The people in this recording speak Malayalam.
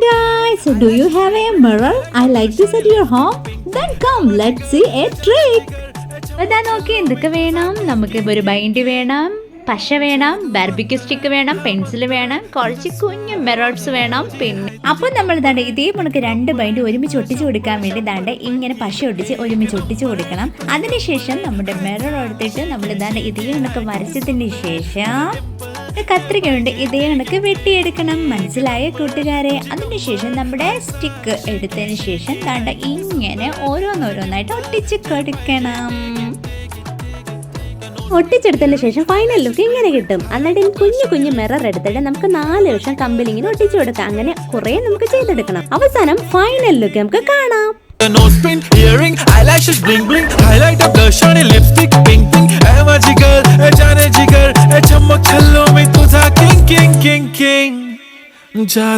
guys, do you have a mirror? I like this at your home. Then come, let's see a trick. അതാ നോക്കി എന്തൊക്കെ വേണം നമുക്ക് ഒരു ബൈൻഡ് വേണം പശ വേണം ബാർബിക്യൂ സ്റ്റിക്ക് വേണം പെൻസിൽ വേണം കുറച്ച് കുഞ്ഞു മെറോട്സ് വേണം പിന്നെ അപ്പോൾ നമ്മൾ ദാണ്ട് ഇതേ കണക്ക് രണ്ട് ബൈൻഡ് ഒരുമിച്ച് ഒട്ടിച്ച് കൊടുക്കാൻ വേണ്ടി ദാണ്ട് ഇങ്ങനെ പശ ഒട്ടിച്ച് ഒരുമിച്ച് ഒട്ടിച്ച് കൊടുക്കണം അതിനുശേഷം നമ്മുടെ മിറർ എടുത്തിട്ട് നമ്മൾ ദാണ്ട് ഇതേ കണക്ക് വരച്ചതിന് ശേഷം കത്രിക കൊണ്ട് ഇതേ കണക്ക് വെട്ടിയെടുക്കണം. മനസ്സിലായ കൂട്ടുകാരെ അതിനുശേഷം നമ്മുടെ സ്റ്റിക്ക് എടുത്തതിന് ശേഷം താണ്ട ഇങ്ങനെ ഓരോന്നോരോന്നായിട്ട് ഒട്ടിച്ച് കൊടുക്കണം. ഒട്ടിച്ചെടുത്തതിന് ശേഷം ഫൈനൽ ലുക്ക് ഇങ്ങനെ കിട്ടും. എന്നിട്ട് ഈ കുഞ്ഞു കുഞ്ഞു മിറർ എടുത്തിട്ട് നമുക്ക് നാല് വർഷം കമ്പിൽ ഒട്ടിച്ചു കൊടുക്കാം. അങ്ങനെ കുറെ നമുക്ക് ചെയ്തെടുക്കണം. അവസാനം ഫൈനൽ ലുക്ക് നമുക്ക് കാണാം. The nose print, earring, eyelashes bling bling, highlight on a lipstick, যা